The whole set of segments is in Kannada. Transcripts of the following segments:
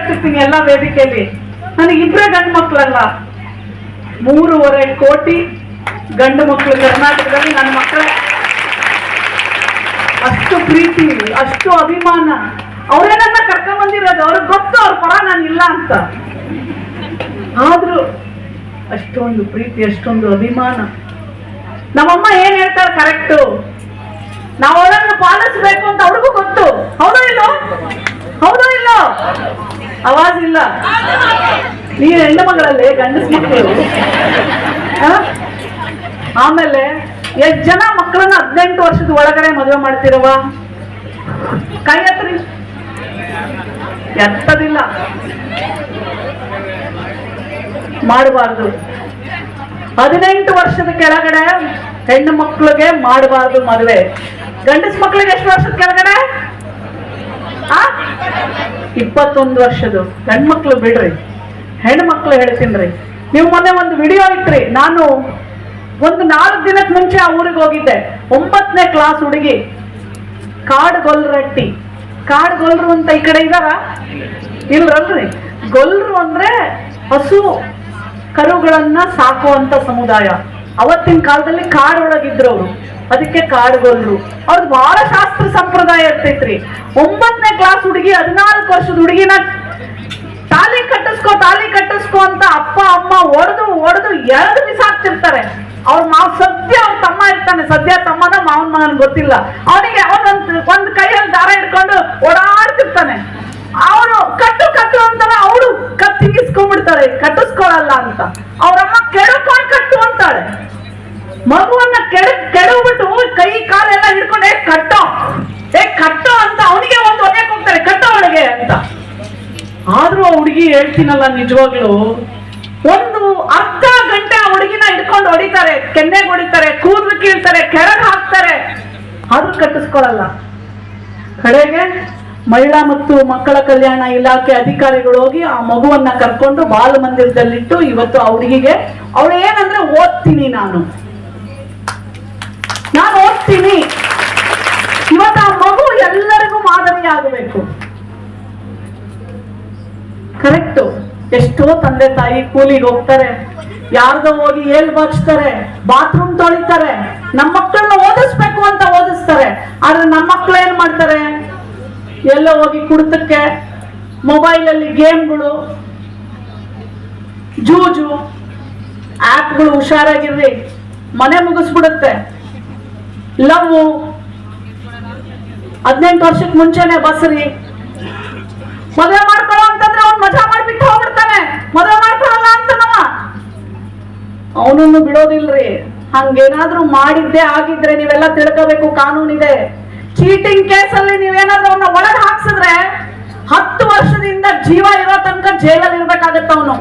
ಹೇಳ್ತಿರ್ತೀನಿ ಎಲ್ಲ ವೇದಿಕೆಯಲ್ಲಿ. ನನಗೆ ಇಬ್ಬರೇ ಗಂಡು ಮಕ್ಕಳಲ್ಲ ಮೂರುವರೆ ಕೋಟಿ ಗಂಡು ಮಕ್ಕಳು ಕರ್ನಾಟಕದಲ್ಲಿ ನನ್ನ ಮಕ್ಕಳ. ಅಷ್ಟು ಪ್ರೀತಿ, ಅಷ್ಟು ಅಭಿಮಾನ. ಅವರೇ ನನ್ನ ಕರ್ಕೊಂಡ್ ಬಂದಿರೋದು ಅವ್ರಿಗೆ ಗೊತ್ತು, ಅವ್ರ ಪರ ನಾನು ಇಲ್ಲ ಅಂತ. ಆದ್ರೂ ಅಷ್ಟೊಂದು ಪ್ರೀತಿ, ಅಷ್ಟೊಂದು ಅಭಿಮಾನ. ನಮ್ಮಮ್ಮ ಏನ್ ಹೇಳ್ತಾರೆ ಕರೆಕ್ಟು? ನಾವು ಅವರನ್ನು ಪಾಲಿಸ್ಬೇಕು ಅಂತ ಅವ್ರಿಗೂ ಗೊತ್ತು. ಹೌದೋ ಇಲ್ಲೋ? ಹೌದೋ ಇಲ್ಲ? ಅವಾಜ್ ಇಲ್ಲ. ನೀನ್ ಹೆಣ್ಣು ಮಗಳಲ್ಲಿ ಗಂಡಸ್ಬಿಟ್ಟು? ಆಮೇಲೆ ಎಷ್ಟ್ ಜನ ಮಕ್ಕಳನ್ನ ಹದಿನೆಂಟು ವರ್ಷದ ಒಳಗಡೆ ಮದುವೆ ಮಾಡ್ತಿರುವ? ಕೈ ಹತ್ರಿ ಎತ್ತದಿಲ್ಲ. ಮಾಡಬಾರ್ದು. ಹದಿನೆಂಟು ವರ್ಷದ ಕೆಳಗಡೆ ಹೆಣ್ಣು ಮಕ್ಕಳಿಗೆ ಮಾಡಬಾರ್ದು ಮದುವೆ. ಗಂಡಸ್ ಮಕ್ಕಳಿಗೆ ಎಷ್ಟು ವರ್ಷದ ಕೆಳಗಡೆ? ಇಪ್ಪತ್ತೊಂದು ವರ್ಷದ್ದು. ಗಂಡು ಮಕ್ಳು ಬಿಡ್ರಿ. ಹೆಣ್ಣು ಮಕ್ಳು ಹೇಳ್ತೀನ್ರಿ. ನೀವು ಮೊನ್ನೆ ಒಂದು ವಿಡಿಯೋ ಇಟ್ರಿ. ನಾನು ಒಂದು ನಾಲ್ಕು ದಿನಕ್ಕೆ ಮುಂಚೆ ಆ ಊರಿಗೆ ಹೋಗಿದ್ದೆ. ಒಂಬತ್ತನೇ ಕ್ಲಾಸ್ ಹುಡುಗಿ. ಕಾಡು ಗೊಲ್ರಟ್ಟಿ ಕಾಡು ಗೊಲ್ರು ಅಂತ ಈ ಕಡೆ ಇದಾರ ಇಲ್ರಲ್ರಿ. ಗೊಲ್ರು ಅಂದ್ರೆ ಹಸು ಕರುಗಳನ್ನ ಸಾಕುವಂತ ಸಮುದಾಯ. ಅವತ್ತಿನ ಕಾಲದಲ್ಲಿ ಕಾಡೊಳಗಿದ್ರು ಅವರು ಅದಕ್ಕೆ ಕಾಡುಗೊಲ್ಲರು ಅವ್ರದ್ದು ಬಹಳ ಶಾಸ್ತ್ರ ಸಂಪ್ರದಾಯ ಇರ್ತೈತ್ರಿ. ಒಂಬತ್ತನೇ ಕ್ಲಾಸ್ ಹುಡುಗಿ ಹದಿನಾಲ್ಕು ವರ್ಷದ ಹುಡುಗಿನ ತಾಲಿ ಕಟ್ಟಿಸ್ಕೋ ತಾಲಿ ಕಟ್ಟಿಸ್ಕೋ ಅಂತ ಅಪ್ಪ, ಅಮ್ಮ ಒಡೆದು ಒಡೆದು ಎರಡು ಬಿಸಾಕ್ತಿರ್ತಾರೆ ಅವ್ರ ಮಾವ್ ಸದ್ಯ ಅವ್ರ ತಮ್ಮ ಇರ್ತಾನೆ. ಸದ್ಯ ತಮ್ಮನ ಮಾವನ್ ಮಗನ್ ಗೊತ್ತಿಲ್ಲ. ಅವನಿಗೆ ಅವನೊಂದು ಒಂದ್ ಕೈಯಲ್ಲಿ ದಾರ ಹಿಡ್ಕೊಂಡು ಓಡಾಡ್ತಿರ್ತಾನೆ. ಅವನು ಕಟ್ಟು ಕಟ್ಟು ಅಂತಾನೆ ಅವಳು ಕತ್ತಿಗಿಸ್ಕೊಂಡ್ಬಿಡ್ತಾಳೆ ಕಟ್ಟಿಸ್ಕೊಳಲ್ಲ ಅಂತ. ಅವ್ರಮ್ಮ ಕೆಡಕೊಂಡು ಕಟ್ಟು ಅಂತಾಳೆ. ಮಗುವನ್ನ ಕೆಡ, ಕೆಡವ್ಬಿಟ್ಟು ಕೈ ಕಾಲೆಲ್ಲ ಹಿಡ್ಕೊಂಡು, ಏ, ಕಟ್ಟೋ ಏ, ಕಟ್ಟೋ ಅಂತ ಅವನಿಗೆ ಒಂದು ಒದೆಕ್ ಹೋಗ್ತಾರೆ ಕಟ್ಟೋ ಅವಳಿಗೆ ಅಂತ. ಆದ್ರೂ ಆ ಹುಡುಗಿ ಹೇಳ್ತೀನಲ್ಲ ನಿಜವಾಗ್ಲು, ಒಂದು ಅರ್ಧ ಗಂಟೆ ಆ ಹುಡುಗಿನ ಹಿಡ್ಕೊಂಡು ಹೊಡಿತಾರೆ, ಕೆನ್ನೆಗೆ ಹೊಡಿತಾರೆ, ಕೂದಲು ಕೀಳ್ತಾರೆ ಕೆಳಗೆ ಹಾಕ್ತಾರೆ. ಆದ್ರೂ ಕಟ್ಟಿಸ್ಕೊಳಲ್ಲ. ಕಡೆಗೆ ಮಹಿಳಾ ಮತ್ತು ಮಕ್ಕಳ ಕಲ್ಯಾಣ ಇಲಾಖೆ ಅಧಿಕಾರಿಗಳು ಹೋಗಿ ಆ ಮಗುವನ್ನ ಕರ್ಕೊಂಡು ಬಾಲ ಮಂದಿರದಲ್ಲಿಟ್ಟು ಇವತ್ತು ಆ ಹುಡುಗಿಗೆ, ಅವಳು ಏನಂದ್ರೆ ಓದ್ತೀನಿ ನಾನು. ನಾನು ಓದ್ತೀನಿ. ಇವತ್ತು ಆ ಮಗು ಎಲ್ಲರಿಗೂ ಮಾದರಿ ಆಗಬೇಕು. ಕರೆಕ್ಟು ಎಷ್ಟೋ ತಂದೆ ತಾಯಿ ಕೂಲಿಗೆ ಹೋಗ್ತಾರೆ. ಯಾರ್ದೋ ಹೋಗಿ ಏಲ್ ಬಾಚ್ತಾರೆ ಬಾತ್ರೂಮ್ ತೊಳಿತಾರೆ. ನಮ್ಮ ಮಕ್ಕಳನ್ನ ಓದಿಸ್ಬೇಕು ಅಂತ ಓದಿಸ್ತಾರೆ. ಆದ್ರೆ ನಮ್ಮ ಮಕ್ಕಳು ಏನ್ ಮಾಡ್ತಾರೆ? ಎಲ್ಲ ಹೋಗಿ ಕುಡಿತಕ್ಕೆ ಮೊಬೈಲಲ್ಲಿ ಗೇಮ್ಗಳು, ಜೂಜು ಆ್ಯಪ್ಗಳು ಹುಷಾರಾಗಿರ್ರಿ ಮನೆ ಮುಗಿಸ್ಬಿಡುತ್ತೆ. ಲವ್ ಹದಿನೆಂಟು ವರ್ಷಕ್ಕೆ ಮುಂಚೆನೆ ಬಸ್ರಿ. ಮದುವೆ ಮಾಡ್ಕೊಳ್ಳೋ ಅಂತಂದ್ರೆ ಅವ್ನು ಮಜಾ ಮಾಡ್ಬಿಟ್ಟು ಹೋಗ್ಬಿಡ್ತಾನೆ. ಮದುವೆ ಮಾಡ್ಕೊಳ್ಳಲ್ಲ ಅಂತನವ. ಅವನನ್ನು ಬಿಡೋದಿಲ್ರಿ. ಹಂಗೇನಾದ್ರೂ ಮಾಡಿದ್ದೆ ಆಗಿದ್ರೆ ನೀವೆಲ್ಲ ತಿಳ್ಕೋಬೇಕು ಕಾನೂನಿದೆ ಚೀಟಿಂಗ್ ಕೇಸಲ್ಲಿ ನೀವೇನಾದ್ರೂ ಅವನ್ನ ಒಳಗೆ ಹಾಕ್ಸಿದ್ರೆ ಹತ್ತು ವರ್ಷದಿಂದ ಜೀವ ಇರೋ ತನಕ ಜೈಲಲ್ಲಿ ಇರ್ಬೇಕಾಗತ್ತ ಅವನು.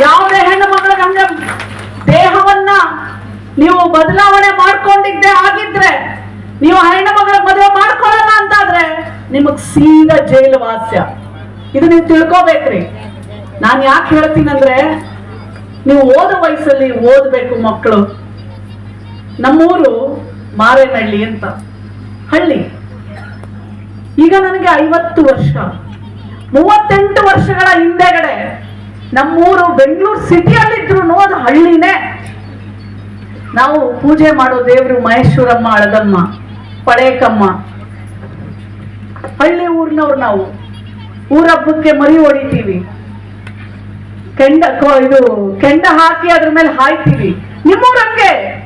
ಯಾವುದೇ ಹೆಣ್ಣು ಮಗಳಿಗೆ ಹಂಗ ದೇಹವನ್ನ ನೀವು ಬದಲಾವಣೆ ಮಾಡ್ಕೊಂಡಿದ್ದೆ ಆಗಿದ್ರೆ, ನೀವು ಹೆಣ್ಣು ಮಗಳ ಮದುವೆ ಮಾಡ್ಕೊಳ್ಳಲ್ಲ ಅಂತಾದ್ರೆ ನಿಮಗ್ ಸೀದಾ ಜೈಲು ವಾಸ್ಯ. ಇದು ನೀವು ತಿಳ್ಕೋಬೇಕ್ರಿ. ನಾನು ಯಾಕೆ ಹೇಳ್ತೀನಂದ್ರೆ, ನೀವು ಓದೋ ವಯಸ್ಸಲ್ಲಿ ಓದ್ಬೇಕು ಮಕ್ಕಳು. ನಮ್ಮೂರು ಮಾರೇನಹಳ್ಳಿ ಅಂತ. ಹಳ್ಳಿ. ಈಗ ನನಗೆ ಐವತ್ತು ವರ್ಷ. ಮೂವತ್ತೆಂಟು ವರ್ಷಗಳ ಹಿಂದೆಗಡೆ ನಮ್ಮೂರು ಬೆಂಗಳೂರು ಸಿಟಿಯಲ್ಲಿದ್ರು ಅದು ಹಳ್ಳಿನೇ. ನಾವು ಪೂಜೆ ಮಾಡೋ ದೇವರು ಮಹೇಶ್ವರಮ್ಮ ಅಳದಮ್ಮ ಪಳೇಕಮ್ಮ. ಹಳ್ಳಿ ಊರಿನವ್ರು ನಾವು. ಊರಬ್ಬಕ್ಕೆ ಮರಿ ಹೊಡಿತೀವಿ. ಕೆಂಡ ಇದು ಕೆಂಡ ಹಾಕಿ ಅದ್ರ ಮೇಲೆ ಹಾಯ್ತೀವಿ. ನಿಮ್ಮೂರಂಗೆ?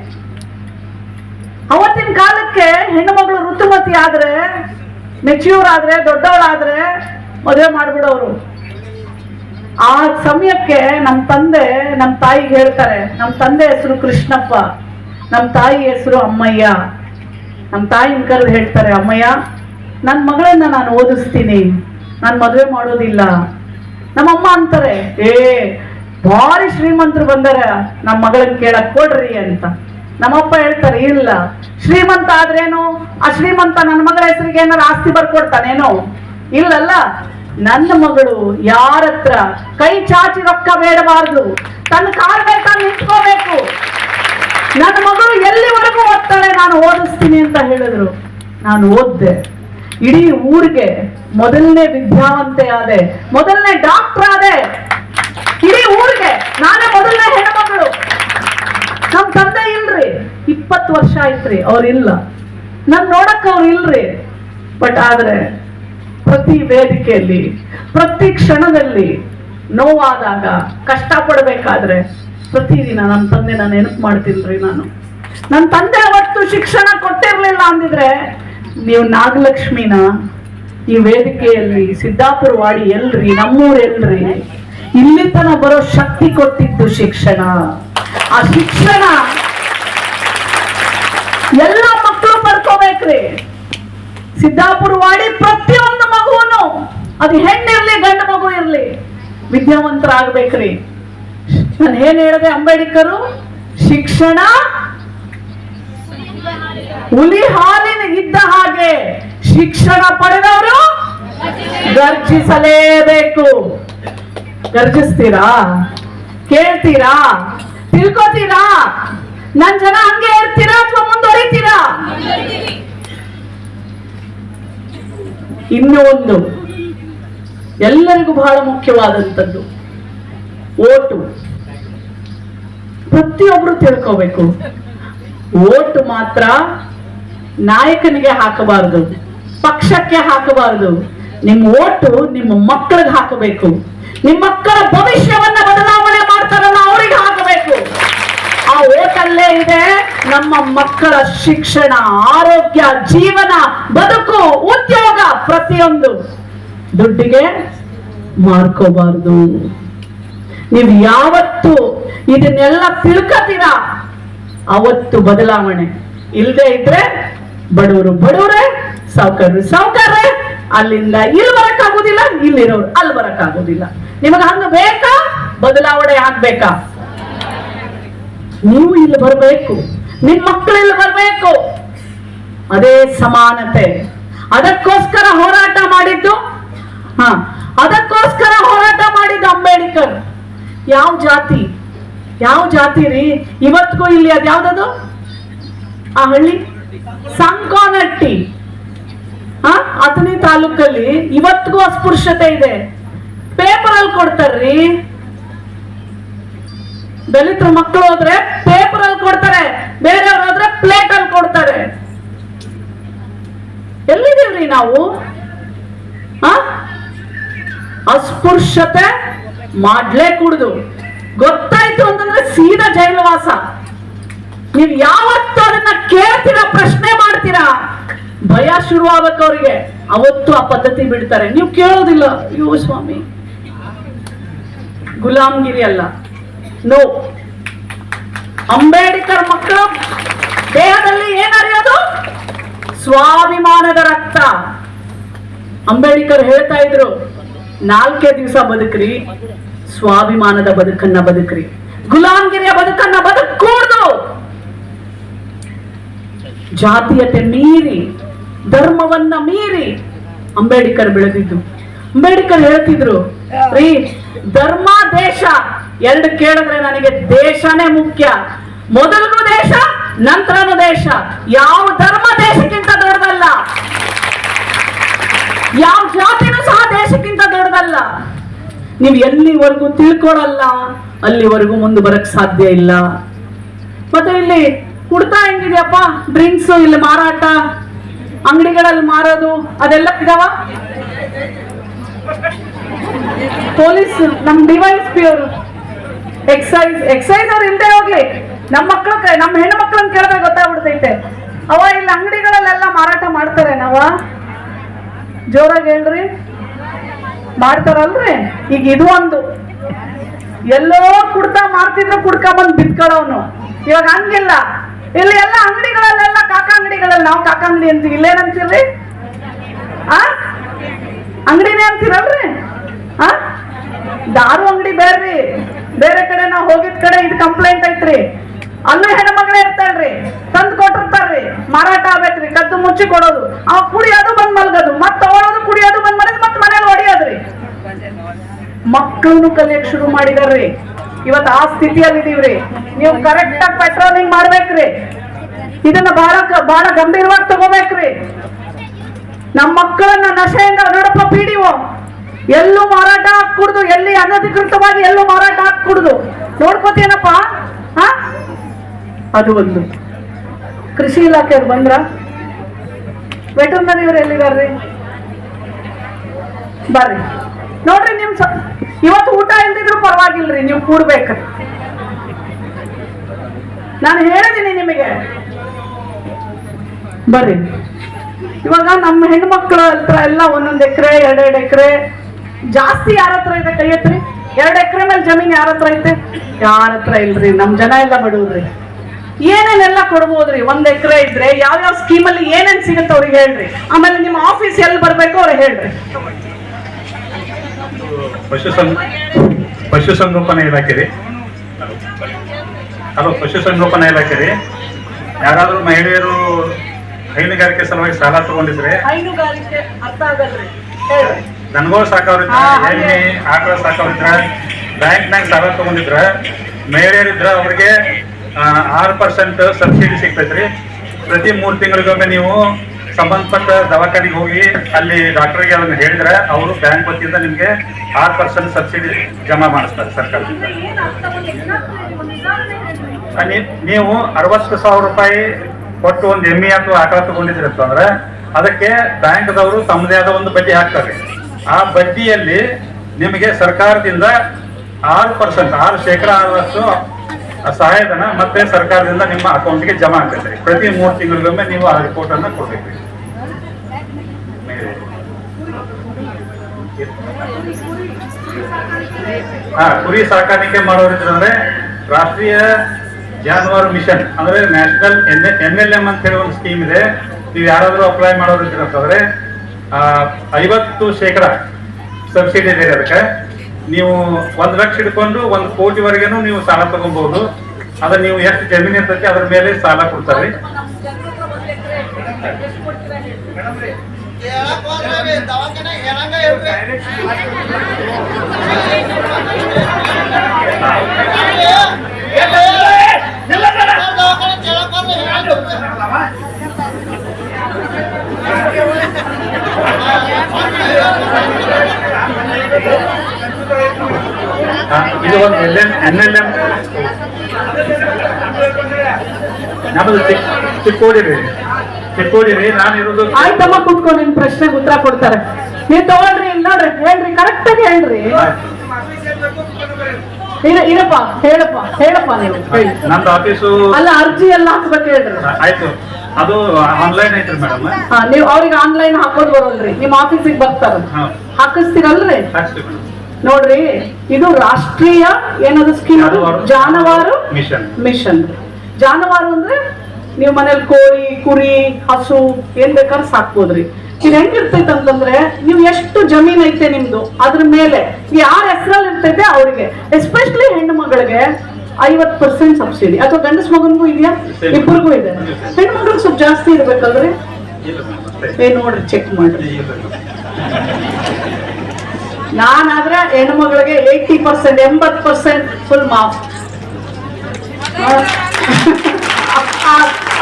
ಅವತ್ತಿನ ಕಾಲಕ್ಕೆ ಹೆಣ್ಣುಮಗಳು ಋತುಮತಿ ಆದ್ರೆ ಮೆಚ್ಯೂರ್ ಆದ್ರೆ, ದೊಡ್ಡವಳಾದ್ರೆ ಮದುವೆ ಮಾಡ್ಬಿಡೋರು. ಆ ಸಮಯಕ್ಕೆ ನಮ್ಮ ತಂದೆ ನಮ್ಮ ತಾಯಿಗೆ ಹೇಳ್ತಾರೆ ನಮ್ಮ ತಂದೆ ಹೆಸರು ಕೃಷ್ಣಪ್ಪ ನಮ್ಮ ತಾಯಿ ಹೆಸರು ಅಮ್ಮಯ್ಯ. ನಮ್ಮ ತಾಯಿನ ಕರೆದು ಹೇಳ್ತಾರೆ, ಅಮ್ಮಯ್ಯ ನನ್ನ ಮಗಳನ್ನ ನಾನು ಓದಿಸ್ತೀನಿ, ನಾನು ಮದುವೆ ಮಾಡೋದಿಲ್ಲ. ನಮ್ಮಮ್ಮ ಅಂತಾರೆ, ಏ, ಭಾರಿ ಶ್ರೀಮಂತರು ಬಂದಾರ ನಮ್ಮ ಮಗಳನ್ನ ಕೇಳಕ್ ಕೊಡ್ರಿ ಅಂತ. ನಮ್ಮಪ್ಪ ಹೇಳ್ತಾರೆ, ಇಲ್ಲ, ಶ್ರೀಮಂತ ಆದ್ರೇನು? ಆ ಶ್ರೀಮಂತ ನನ್ನ ಮಗಳ ಹೆಸರಿಗೆ ಏನಾರು ಆಸ್ತಿ ಬರ್ಕೊಡ್ತಾನೇನೋ? ಇಲ್ಲಲ್ಲ ನನ್ನ ಮಗಳು ಯಾರ ಹತ್ರ ಕೈ ಚಾಚಿ ರೊಕ್ಕ ಬೇಡಬಾರ್ದು. ತನ್ನ ಕಾಲ ತಾನು ನಿಂತ್ಕೋಬೇಕು. ನನ್ನ ಮಗಳು ಎಲ್ಲಿವರೆಗೂ ಓದ್ತಾಳೆ ನಾನು ಓದಿಸ್ತೀನಿ ಅಂತ ಹೇಳಿದ್ರು. ನಾನು ಓದ್ದೆ. ಇಡೀ ಊರಿಗೆ ಮೊದಲನೇ ವಿದ್ಯಾವಂತೆ ಆದೆ. ಮೊದಲನೇ ಡಾಕ್ಟರ್ ಆದೆ. ಇಡೀ ಊರಿಗೆ ನಾನೇ ಮೊದಲನೇ ಹೆಣ್ಮಗಳು. ನಮ್ ತಂದೆ ಇಲ್ರಿ. ಇಪ್ಪತ್ತು ವರ್ಷ ಆಯ್ತ್ರಿ. ಅವ್ರಿಲ್ಲ. ನನ್ ನೋಡಕ್ ಅವ್ರು ಇಲ್ರಿ ಬಟ್ ಆದ್ರೆ ಪ್ರತಿ ವೇದಿಕೆಯಲ್ಲಿ, ಪ್ರತಿ ಕ್ಷಣದಲ್ಲಿ ನೋವಾದಾಗ ಕಷ್ಟ ಪಡ್ಬೇಕಾದ್ರೆ ಪ್ರತಿದಿನ ನನ್ನ ತಂದೆ ನಾನು ನೆನಪು ರೀ ನಾನು. ನನ್ನ ತಂದೆ ಅವತ್ತು ಶಿಕ್ಷಣ ಕೊಟ್ಟಿರ್ಲಿಲ್ಲ ಅಂದಿದ್ರೆ, ನೀವು ನಾಗಲಕ್ಷ್ಮಿನ ಈ ವೇದಿಕೆಯಲ್ಲಿ ಸಿದ್ದಾಪುರ ವಾಡಿ ಎಲ್ರಿ, ನಮ್ಮೂರ್ ಎಲ್ರಿ, ಇಲ್ಲಿ ತನ ಬರೋ ಶಕ್ತಿ ಕೊಟ್ಟಿದ್ದು ಶಿಕ್ಷಣ. ಆ ಶಿಕ್ಷಣ ಎಲ್ಲ ಮಕ್ಕಳು ಪಡ್ಕೋಬೇಕ್ರಿ. ಸಿದ್ದಾಪುರ ವಾಡಿ ಪ್ರತಿಯೊಂದು ಮಗುವನು ಅದು ಹೆಣ್ಣಿರ್ಲಿ, ಗಂಡು ಮಗು ಇರ್ಲಿ. ವಿದ್ಯಾವಂತರಾಗ್ಬೇಕ್ರಿ. ನಾನು ಏನ್ ಹೇಳಿದೆ ಅಂಬೇಡ್ಕರು? ಶಿಕ್ಷಣ ಹುಲಿ ಹಾಲಿನ ಇದ್ದ ಹಾಗೆ ಶಿಕ್ಷಣ ಪಡೆದವರು ಗರ್ಜಿಸಲೇಬೇಕು. ಗರ್ಜಿಸ್ತೀರಾ? ಕೇಳ್ತೀರಾ? ತಿಳ್ಕೊತೀರಾ? ನನ್ ಜನ ಹಂಗೆ ಇರ್ತೀರಾ ಅಥವಾ ಮುಂದುವರಿತೀರಾ? ಇನ್ನು ಒಂದು. ಎಲ್ಲರಿಗೂ ಬಹಳ ಮುಖ್ಯವಾದಂಥದ್ದು. ಓಟು. ಪ್ರತಿಯೊಬ್ರು ತಿಳ್ಕೋಬೇಕು. ಓಟು ಮಾತ್ರ ನಾಯಕನಿಗೆ ಹಾಕಬಾರದು, ಪಕ್ಷಕ್ಕೆ ಹಾಕಬಾರದು. ನಿಮ್ಮ ಓಟು ನಿಮ್ಮ ಮಕ್ಕಳಿಗೆ ಹಾಕಬೇಕು. ನಿಮ್ಮ ಮಕ್ಕಳ ಭವಿಷ್ಯವನ್ನ ಓಟಲ್ಲೇ ಇದೆ. ನಮ್ಮ ಮಕ್ಕಳ ಶಿಕ್ಷಣ, ಆರೋಗ್ಯ, ಜೀವನ, ಬದುಕು, ಉದ್ಯೋಗ ಪ್ರತಿಯೊಂದು ದುಡ್ಡಿಗೆ ಮಾಡ್ಕೋಬಾರ್ದು ನೀವು ಯಾವತ್ತು ಇದನ್ನೆಲ್ಲ ತಿಳ್ಕತೀರಾ? ಅವತ್ತು ಬದಲಾವಣೆ. ಇಲ್ಲದೆ ಇದ್ರೆ ಬಡವರು ಬಡವರೇ, ಸಾವುಕಾರರು ಸೌಕರ್ಯ ಅಲ್ಲಿಂದ ಇಲ್ಲಿ ಬರಕ್ಕಾಗೋದಿಲ್ಲ, ಇಲ್ಲಿರೋರು ಅಲ್ಲಿ ಬರಕ್ಕಾಗೋದಿಲ್ಲ. ನಿಮಗೆ ಹಂಗ ಬೇಕಾ? ಬದಲಾವಣೆ ಆಗ್ಬೇಕಾ? ನೀವು ಇಲ್ಲಿ ಬರಬೇಕು. ನಿಮ್ಮ ಮಕ್ಕಳು ಇಲ್ಲಿ ಬರಬೇಕು. ಅದೇ ಸಮಾನತೆ. ಅದಕ್ಕೋಸ್ಕರ ಹೋರಾಟ ಮಾಡಿದ್ದು, ಹ, ಅದಕ್ಕೋಸ್ಕರ ಹೋರಾಟ ಮಾಡಿದ ಅಂಬೇಡ್ಕರ್. ಯಾವ ಜಾತಿ? ಯಾವ ಜಾತಿ ರೀ? ಇವತ್ತಿಗೂ ಇಲ್ಲಿ ಅದು ಯಾವ್ದದು? ಆ ಹಳ್ಳಿ? ಸಂಕೋನಟ್ಟಿ. ಆ ಅಥಣಿ ತಾಲೂಕಲ್ಲಿ ಇವತ್ತಿಗೂ ಅಸ್ಪೃಶ್ಯತೆ ಇದೆ. ಪೇಪರ್ ಅಲ್ಲಿ ಕೊಡ್ತಾರ್ರಿ. ದಲಿತರ ಮಕ್ಕಳು ಹೋದ್ರೆ ಪೇಪರ್ ಅಲ್ಲಿ ಕೊಡ್ತಾರೆ, ಬೇರೆಯವ್ರು ಹೋದ್ರೆ ಪ್ಲೇಟ್ ಅಲ್ಲಿ ಕೊಡ್ತಾರೆ. ಎಲ್ಲಿದ್ದೀವ್ರಿ ನಾವು? ಅಸ್ಪೃಶ್ಯತೆ ಮಾಡ್ಲೇ ಕುಡ್ದು ಗೊತ್ತಾಯ್ತು ಅಂತಂದ್ರೆ ಸೀದಾ ಜೈಲವಾಸ. ನೀವ್ ಯಾವತ್ತು ಅದನ್ನ ಕೇಳ್ತೀರ, ಪ್ರಶ್ನೆ ಮಾಡ್ತೀರಾ? ಭಯ ಶುರು ಅವ್ರಿಗೆ. ಅವತ್ತು ಆ ಪದ್ಧತಿ ಬಿಡ್ತಾರೆ. ನೀವು ಕೇಳೋದಿಲ್ಲ. ಅಯ್ಯೋ ಸ್ವಾಮಿ. ಗುಲಾಮ್ಗಿರಿ ಅಲ್ಲ. ನೋ ಅಂಬೇಡ್ಕರ್ ಮಕ್ಕಳು, ದೇಹದಲ್ಲಿ ಏನರಿಯೋದು ಸ್ವಾಭಿಮಾನದ ರಕ್ತ. ಅಂಬೇಡ್ಕರ್ ಹೇಳ್ತಾ ಇದ್ರು, ನಾಲ್ಕೇ ದಿವಸ ಬದುಕ್ರಿ, ಸ್ವಾಭಿಮಾನದ ಬದುಕನ್ನ ಬದುಕ್ರಿ. ಗುಲಾಂಗಿರಿಯ ಬದುಕನ್ನ ಬದುಕೂಡ್ದು ಜಾತಿಯತೆ ಮೀರಿ, ಧರ್ಮವನ್ನ ಮೀರಿ ಅಂಬೇಡ್ಕರ್ ಬೆಳೆದಿದ್ದು. ಅಂಬೇಡ್ಕರ್ ಹೇಳ್ತಿದ್ರು ಧರ್ಮ, ದೇಶ. ಎರಡು ಕೇಳಿದ್ರೆ ನನಗೆ ದೇಶನೇ ಮುಖ್ಯ. ಮೊದಲನು ದೇಶ, ನಂತರನು ದೇಶ. ಯಾವ ಧರ್ಮ ದೇಶಕ್ಕಿಂತ ದೊಡ್ಡದಲ್ಲ. ಯಾವ ಜಾತಿನೂ ಸಹ ದೇಶಕ್ಕಿಂತ ದೊಡ್ಡದಲ್ಲ. ನೀವು ಎಲ್ಲಿವರೆಗೂ ತಿಳ್ಕೊಳಲ್ಲ, ಅಲ್ಲಿವರೆಗೂ ಮುಂದೆ ಬರಕ್ ಸಾಧ್ಯ ಇಲ್ಲ. ಮತ್ತೆ ಇಲ್ಲಿ ಕುಡ್ತಾ ಹೆಂಗಿದ್ಯಪ್ಪ? ಡ್ರಿಂಕ್ಸ್ ಇಲ್ಲಿ ಮಾರಾಟ, ಅಂಗಡಿಗಳಲ್ಲಿ ಮಾರೋದು, ಅದೆಲ್ಲ ಇದಾವ? ಪೊಲೀಸ್, ನಮ್ ಡಿವೈಸ್ ಪಿ ಅವರು. ಎಕ್ಸೈಸ್ ಎಕ್ಸೈಸ್ ಅವ್ರು ಇಲ್ಲದೆ ಹೋಗ್ಲಿ. ನಮ್ಮ ಮಕ್ಕಳು ನಮ್ಮ ಹೆಣ್ಣು ಮಕ್ಳನ್ನ ಕೇಳಿದ್ರೆ ಗೊತ್ತಾಗ್ಬಿಡ್ತೈತೆ. ಅವ ಇಲ್ಲಿ ಅಂಗಡಿಗಳಲ್ಲೆಲ್ಲ ಮಾರಾಟ ಮಾಡ್ತಾರೆ ನಾವ? ಜೋರಾಗಿ ಹೇಳ್ರಿ. ಮಾಡ್ತಾರಲ್ರಿ? ಈಗ ಇದು ಒಂದು. ಎಲ್ಲೋ ಕುಡ್ತಾ ಮಾರ್ತಿದ್ರು ಕುಡ್ಕ ಬಂದು ಬಿತ್ಕೊಳ್ಳೋನು. ಇವಾಗ ಹಂಗಿಲ್ಲ. ಇಲ್ಲಿ ಎಲ್ಲ ಅಂಗಡಿಗಳಲ್ಲೆಲ್ಲ ಕಾಕ ಅಂಗಡಿಗಳಲ್ಲಿ, ನಾವು ಕಾಕ ಅಂಗಡಿ ಅಂತೀವಿ. ಇಲ್ಲೇನಂತೀರಿ ಆ? ಅಂಗಡಿನೇ ಅಂತೀರಲ್ರಿ? ಆ? ದಾರು ಅಂಗಡಿ ಬೇಡ್ರಿ. ಬೇರೆ ಕಡೆ ನಾವು ಹೋಗಿದ ಕಡೆ ಇದು ಕಂಪ್ಲೇಂಟ್ ಐತ್ರಿ. ಅಲ್ಲೂ ಹೆಣ್ಮಗಳೇ ಇರ್ತಾಳ್ರಿ, ತಂದ್ ಕೊಟ್ಟಿರ್ತಾರ್ರಿ ಮಾರಾಟ ಆಗ್ಬೇಕ್ರಿ, ಕದ್ದು ಮುಚ್ಚಿ ಕೊಡೋದು. ಅವ್ ಕುಡಿಯೋದು ಬಂದ್ ಮಲ್ಗೋದು ಮತ್ ತಗೊಳೋದು ಕುಡಿಯೋದು ಬಂದ್ ಮಲಗೋದು ಮತ್ ಮನೇಲಿ ಹೊಡಿಯೋದ್ರಿ ಮಕ್ಕಳನ್ನು ಕಲಿಯಕ್ ಶುರು ಮಾಡಿದಾರ್ರಿ. ಇವತ್ತು ಆ ಸ್ಥಿತಿಯಲ್ಲಿ ಇದೀವ್ರಿ. ನೀವು ಕರೆಕ್ಟ್ ಆಗಿ ಪೆಟ್ರೋಲಿಂಗ್ ಮಾಡ್ಬೇಕ್ರಿ. ಇದನ್ನ ಬಹಳ ಬಹಳ ಗಂಭೀರವಾಗಿ ತಗೋಬೇಕ್ರಿ. ನಮ್ಮ ಮಕ್ಕಳನ್ನ ನಶೆಯಿಂದ ನೋಡಪ್ಪ ಪಿಡಿಒ ಎಲ್ಲೂ ಮಾರಾಟ ಹಾಕ್ಬಿಡುದು ಎಲ್ಲಿ ಅನಧಿಕೃತವಾಗಿ ಎಲ್ಲೂ ಮಾರಾಟ ಹಾಕ್ಬಿಡುದು ನೋಡ್ಕೋತೇನಪ್ಪ ಹಾ ಅದು ಒಂದು. ಕೃಷಿ ಇಲಾಖೆಯವ್ರು ಬಂದ್ರ? ವೆಟರ್ನರಿ ಅವ್ರು ಎಲ್ಲಿದಾರ್ರಿ? ಬರ್ರಿ. ನೋಡ್ರಿ ನಿಮ್ ಇವತ್ತು ಊಟ ಇಲ್ದಿದ್ರು ಪರವಾಗಿಲ್ರಿ, ನೀವು ಕೂಡ್ಬೇಕು. ನಾನು ಹೇಳಿದ್ದೀನಿ ನಿಮಗೆ. ಬರ್ರಿ. ಇವಾಗ ನಮ್ಮ ಹೆಣ್ಮಕ್ಳ ಹತ್ರ ಎಲ್ಲ ಒಂದೊಂದು ಎಕರೆ, ಎರಡೆರಡು ಎಕರೆ ಜಾಸ್ತಿ ಯಾರ ಹತ್ರ ಇದೆ ಕೈ ಎತ್ರಿ ಎರಡು ಎಕರೆ ಮೇಲೆ ಜಮೀನ್ ಯಾರ ಹತ್ರ ಐತೆ? ಯಾರ ಹತ್ರ ಇಲ್ರಿ ನಮ್ಮ ಜನ ಎಲ್ಲ ಬಡವ್ರಿ ಏನೇನೆಲ್ಲ ಕೊಡ್ಬೋದ್ರಿ? ಒಂದ್ ಎಕರೆ ಇದ್ರೆ ಯಾವ್ಯಾವ ಸ್ಕೀಮಲ್ಲಿ ಏನೇನ್ ಸಿಗುತ್ತೆ ಅವ್ರಿಗೆ ಹೇಳ್ರಿ. ಆಮೇಲೆ ನಿಮ್ಮ ಆಫೀಸ್ ಎಲ್ಲಿ ಬರ್ಬೇಕು ಅವ್ರಿಗೆ ಹೇಳ್ರಿ. ಪಶುಸಂಗೋಪನೆ ಪಶುಸಂಗೋಪನಾ ಇಲಾಖೆ ರೀ. ಹಲೋ ಪಶುಸಂಗೋಪನಾ ಇಲಾಖೆ ರೀ. ಯಾರಾದ್ರೂ ಮಹಿಳೆಯರು ಹೈನುಗಾರಿಕೆ ಸಲುವಾಗಿ ಸಾಲ ತಗೊಂಡಿದ್ರೆ ಹೈನುಗಾರಿಕೆ ಅರ್ಥ ಆಗಲ್ರಿ. ಹೇಳ್ರಿ. ದನಗಳು ಸಾಕವ್ರಿದ್ರ. ಎಮ್ಮೆ ಆಕಳ ಸಾಕವ್ರಿದ್ರ ಬ್ಯಾಂಕ್ನಾಗ ಸಾಲ ತಗೊಂಡಿದ್ರ ಮಹಿಳೆಯರಿದ್ರ ಅವ್ರಿಗೆ ಆರು ಪರ್ಸೆಂಟ್ ಸಬ್ಸಿಡಿ ಸಿಗ್ತೈತ್ರಿ. ಪ್ರತಿ ಮೂರು ತಿಂಗಳಿಗೊಮ್ಮೆ ನೀವು ಸಂಬಂಧಪಟ್ಟ ದವಾಖಾನಿಗೆ ಹೋಗಿ ಅಲ್ಲಿ ಡಾಕ್ಟರ್ಗೆ ಅದನ್ನ ಹೇಳಿದ್ರೆ ಅವರು ಬ್ಯಾಂಕ್ ವತಿಯಿಂದ ನಿಮಗೆ ಆರು ಪರ್ಸೆಂಟ್ ಸಬ್ಸಿಡಿ ಜಮಾ ಮಾಡಿಸ್ತಾರೆ ಸರ್ಕಾರದಿಂದ ನೀವು ಅರವತ್ತು ಸಾವಿರ ರೂಪಾಯಿ ಕೊಟ್ಟು ಒಂದು ಎಮ್ಮೆ ಅಥವಾ ಆಕಳ ತಗೊಂಡಿದ್ರಿ ಅಂತಂದ್ರೆ ಅದಕ್ಕೆ ಬ್ಯಾಂಕ್ದವರು ತಮ್ಮದೇ ಆದ ಒಂದು ಬಡ್ಡಿ ಹಾಕ್ತಾರೆ. ಆ ಬಡ್ಡಿಯಲ್ಲಿ ನಿಮಗೆ ಸರ್ಕಾರದಿಂದ ಆರು ಪರ್ಸೆಂಟ್ ಆರು ಶೇಕಡ ಆರಷ್ಟು ಸಹಾಯಧನ ಮತ್ತೆ ಸರ್ಕಾರದಿಂದ ನಿಮ್ಮ ಅಕೌಂಟ್ಗೆ ಜಮಾ ಆಗ್ತೈತೆ. ಪ್ರತಿ ಮೂರು ತಿಂಗಳಿಗೊಮ್ಮೆ ನೀವು ಆ ರಿಪೋರ್ಟ್ ಅನ್ನ ಕೊಡ್ಬೇಕು. ಹಾ, ಕುರಿ ಸಾಕಾಣಿಕೆ ಮಾಡೋರಿದ್ರೆ ರಾಷ್ಟ್ರೀಯ ಜಾನುವಾರು ಮಿಷನ್, ಅಂದ್ರೆ ನ್ಯಾಷನಲ್ ಎನ್ ಎಲ್ ಎಂ ಅಂತ ಹೇಳಿ ಒಂದು ಸ್ಕೀಮ್ ಇದೆ. ನೀವು ಯಾರಾದ್ರೂ ಅಪ್ಲೈ ಮಾಡೋರಿದ್ರೆ ಐವತ್ತು ಶೇಕಡ ಸಬ್ಸಿಡಿ ಇದೆ ಅದಕ್ಕೆ ನೀವು ಒಂದ್ ಲಕ್ಷ ಹಿಡ್ಕೊಂಡು ಒಂದು ವರೆಗೂ ನೀವು ಸಾಲ ತಗೊಬಹುದು ಅದ್ರ ನೀವು ಎಷ್ಟು ಜಮೀನು ಇರ್ತೈತಿ ಅದ್ರ ಮೇಲೆ ಸಾಲ ಕೊಡ್ತಾರೆ ಹೇಳಕ್ ಹೋದ್ರಿ ದವಾಖಾನೆ ಹೇಳಂಗ ಹೇಳ್ರಿ ದವಾಖಾನೆ ಕೇಳಕ್ ಹೋದ್ರಿ ಹೇಳಂಗ ಆ, ಇದು ಒಂದು L N N L M ನಮ್ಮದು ಚಿಕ್ ಚಿಕ್ಕೋಡಿರಿ ಚಿಕ್ಕೋಡಿ ನಾನು ಇರೋದು ಆಯ್ತಮ್ಮ ಕುತ್ಕೊಂಡು ನಿಮ್ ಪ್ರಶ್ನೆಗೆ ಉತ್ತರ ಕೊಡ್ತಾರೆ. ನೀವ್ ತಗೊಳ್ರಿ ಇಲ್ಲಿ ನೋಡ್ರಿ ಹೇಳ್ರಿ ಕರೆಕ್ಟ್ ಆಗಿ ಹೇಳ್ರಿ. ಇರ ಇರಪ್ಪ ಹೇಳಪ್ಪ ಹೇಳಪ್ಪ ನೀವು ನಮ್ದು ಆಫೀಸು ಅಲ್ಲ ಅರ್ಜಿ ಎಲ್ಲ ಹಾಕ್ಬೇಕು ಹೇಳ್ರಿ. ಆಯ್ತು. ಅದು ಆನ್ಲೈನ್ ಐತ್ರಿ ಮೇಡಮ್ ಹಾ ನೀವು ಅವ್ರಿಗೆ ಆನ್ಲೈನ್ ಹಾಕೋದ್ ಬರೋಲ್ರಿ. ನಿಮ್ ಆಫೀಸಿಗೆ ಬರ್ತಾರ. ಹಾಕಿಸ್ತೀರಲ್ರಿ? ನೋಡ್ರಿ ಇದು ರಾಷ್ಟ್ರೀಯ ಏನದು ಸ್ಕೀಮ್? ಜಾನುವಾರು ಜಾನುವಾರು ಮಿಷನ್. ಮಿಷನ್. ಜಾನುವಾರು ಅಂದ್ರೆ ನೀವು ಮನೇಲಿ ಕೋಳಿ ಕುರಿ ಹಸು ಏನ್ ಬೇಕಾದ್ರೆ ಸಾಕ್ಬೋದ್ರಿ. ಇದು ಹೆಂಗಿರ್ತೈತೆ ಅಂತಂದ್ರೆ ನೀವು ಎಷ್ಟು ಜಮೀನ್ ಐತೆ ನಿಮ್ದು ಅದ್ರ ಮೇಲೆ ಯಾರ ಹೆಸರಲ್ಲಿ ಇರ್ತೈತೆ ಅವ್ರಿಗೆ. ಎಸ್ಪೆಷಲಿ ಹೆಣ್ಣು ಮಗಳಿಗೆ ಐವತ್ ಪರ್ಸೆಂಟ್ ಸಬ್ಸಿಡಿ ಅಥವಾ ಗಂಡಸ ಮಗನಿಗೂ ಇದೆಯಾ. ಇಬ್ಬರಿಗೂ ಇದೆ. ಹೆಣ್ಣು ಮಗಳಿಗೆ ಸ್ವಲ್ಪ ಜಾಸ್ತಿ ಇರ್ಬೇಕಲ್ರಿ ಏ ನೋಡ್ರಿ ಚೆಕ್ ಮಾಡ್ರಿ. ನಾನಾದ್ರೆ ಹೆಣ್ಮಗಳಿಗೆ ಏಯ್ಟಿ ಪರ್ಸೆಂಟ್ ಎಂಬತ್ತು ಪರ್ಸೆಂಟ್ ಫುಲ್ ಮಾಫ್.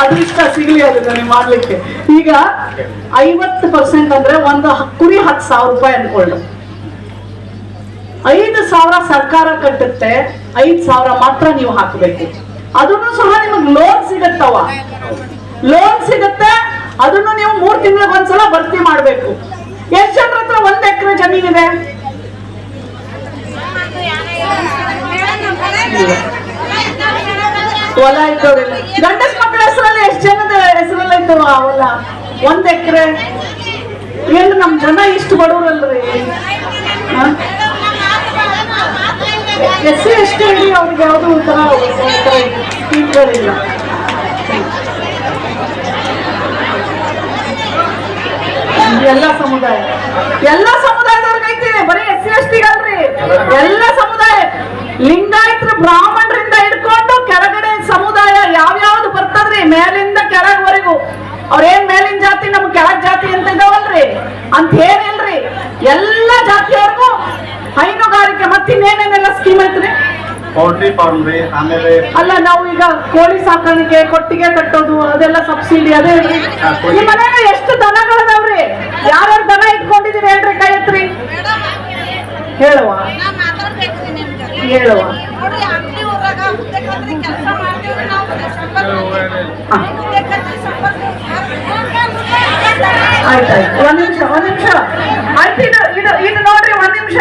ಅದೃಷ್ಟ ಸಿಗ್ಲಿ ಅದು ನನಗೆ ಮಾಡ್ಲಿಕ್ಕೆ. ಈಗ ಐವತ್ತು ಪರ್ಸೆಂಟ್ ಅಂದ್ರೆ ಒಂದು ಕುರಿ ಹತ್ತು ಸಾವಿರ ರೂಪಾಯಿ ಅನ್ಕೊಳ್ಳು ಐದು ಸಾವಿರ ಸರ್ಕಾರ ಕಟ್ಟುತ್ತೆ, ಐದು ಸಾವಿರ ಮಾತ್ರ ನೀವು ಹಾಕಬೇಕು. ಅದನ್ನು ಸಹ ನಿಮಗೆ ಲೋನ್ ಸಿಗತ್ತವ? ಲೋನ್ ಸಿಗತ್ತೆ, ಅದನ್ನು ನೀವು ಮೂರ್ ತಿಂಗಳಿಗೆ ಒಂದ್ಸಲ ಭರ್ತಿ ಮಾಡಬೇಕು. ಎಷ್ಟು ಜನರ ಹತ್ರ ಒಂದ್ ಎಕರೆ ಜಮೀನಿದೆ ಹೊಲ ಇದ್ದವ್ರಿಲ್ಲ. ಗಂಡಸ್ ಮಕ್ಕಳ ಹೆಸರಲ್ಲಿ ಎಷ್ಟು ಜನದ ಹೆಸರಲ್ಲಿ ಇದ್ದವ ಹೊಲ? ಒಂದ್ ಎಕರೆ? ಏನು ನಮ್ ಜನ ಇಷ್ಟು ಬಡವ್ರಲ್ರಿ? ಎಸ್ ಸಿ, ಎಸ್ ಟಿ ಹೇಳಿ ಅವ್ರಿಗೆ ಯಾವುದು ಒಂಥರ ಒಂಥರ ಸ್ಕೀಮ್ಗಳಿಲ್ಲ ಎಲ್ಲ ಸಮುದಾಯ. ಎಲ್ಲ ಸಮುದಾಯದವ್ರಿಗೆ ಐತಿ, ಬರೀ ಎಸ್ ಸಿ, ಎಸ್ ಟಿಗಲ್ರಿ ಎಲ್ಲ ಸಮುದಾಯ. ಲಿಂಗಾಯತರ ಬ್ರಾಹ್ಮಣರಿಂದ ಹಿಡ್ಕೊಂಡು ಕೆಳಗಡೆ ಸಮುದಾಯ ಯಾವ್ಯಾವ್ದು ಬರ್ತದ್ರಿ, ಮೇಲಿಂದ ಕೆಳಗವರೆಗೂ. ಅವ್ರೇನ್ ಮೇಲಿನ ಜಾತಿ ನಮ್ ಕೆಳಗ್ ಜಾತಿ ಅಂತ ಇದಾವಲ್ರಿ? ಅಂತ ಏನಿಲ್ರಿ? ಎಲ್ಲ ಜಾತಿಯವ್ರಿಗೂ ಹೈನುಗಾರಿಕೆ ಮತ್ತಿನ್ನೇನೇನೆಲ್ಲ ಸ್ಕೀಮ್ ಐತ್ರಿ? ಪೌಲ್ಟ್ರಿ ಫಾರ್ಮ್ ರೀ ಆಮೇಲೆ ಅಲ್ಲ ನಾವು ಈಗ ಕೋಳಿ ಸಾಕಾಣಿಕೆ ಕೊಟ್ಟಿಗೆ ಕಟ್ಟೋದು ಅದೆಲ್ಲ ಸಬ್ಸಿಡಿ ಅದೇ ನಿಮ್ಮ ಮನ್ಯಾಗ ಎಷ್ಟು ದನಗಳದಾವ್ರಿ? ಯಾರ್ಯಾರ ದನ ಇಟ್ಕೊಂಡಿದೀರಿ ಹೇಳ್ರಿ ಕೈ ಎತ್ರಿ. ಹೇಳುವ. ಹೇಳುವ. ಆಯ್ತಾಯ್ತು. ಒಂದ್ ನಿಮಿಷ ಒಂದ್ ನಿಮಿಷ. ಆಯ್ತು ಇದು ಇದು ಇದು ನೋಡ್ರಿ ಒಂದ್ ನಿಮಿಷ.